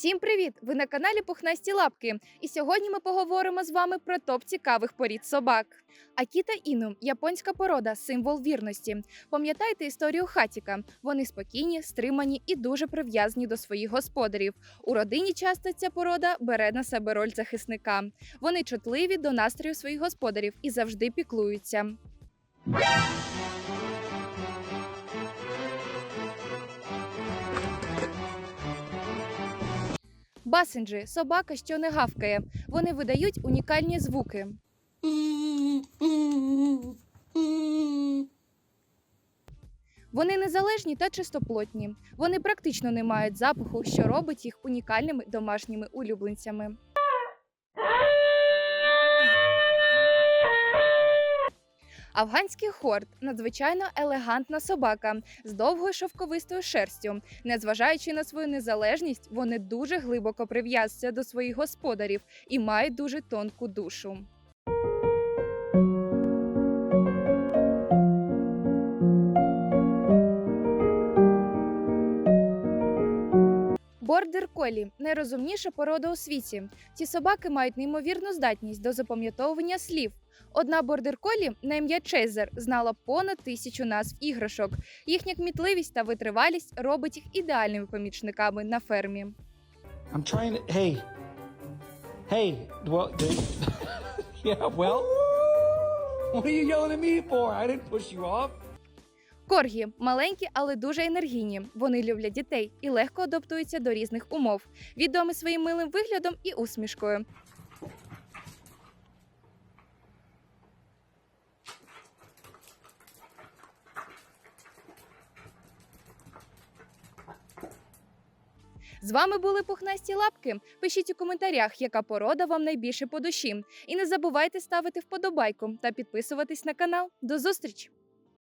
Всім привіт! Ви на каналі Пухнасті Лапки. І сьогодні ми поговоримо з вами про топ цікавих порід собак. Акіта Іну японська порода, символ вірності. Пам'ятаєте історію хатіка? Вони спокійні, стримані і дуже прив'язані до своїх господарів. У родині часто ця порода бере на себе роль захисника. Вони чутливі до настрою своїх господарів і завжди піклуються. Басенджі собака, що не гавкає. Вони видають унікальні звуки. Вони незалежні та чистоплотні. Вони практично не мають запаху, що робить їх унікальними домашніми улюбленцями. Афганський хорд надзвичайно елегантна собака з довгою шовковистою шерстю. Незважаючи на свою незалежність, вони дуже глибоко прив'язуються до своїх господарів і мають дуже тонку душу. Бордер колі найрозумніша порода у світі. Ці собаки мають неймовірну здатність до запам'ятовування слів. Одна бордер колі на ім'я Чейзер знала понад тисячу назв іграшок. Їхня кмітливість та витривалість робить їх ідеальними помічниками на фермі. I'm trying to. Hey. Hey. Well. yeah. Well. What are you yelling at me for? I didn't push you off. Коргі маленькі, але дуже енергійні. Вони люблять дітей і легко адаптуються до різних умов, відомі своїм милим виглядом і усмішкою. З вами були пухнасті лапки. Пишіть у коментарях, яка порода вам найбільше по душі. І не забувайте ставити вподобайку та підписуватись на канал. До зустрічі!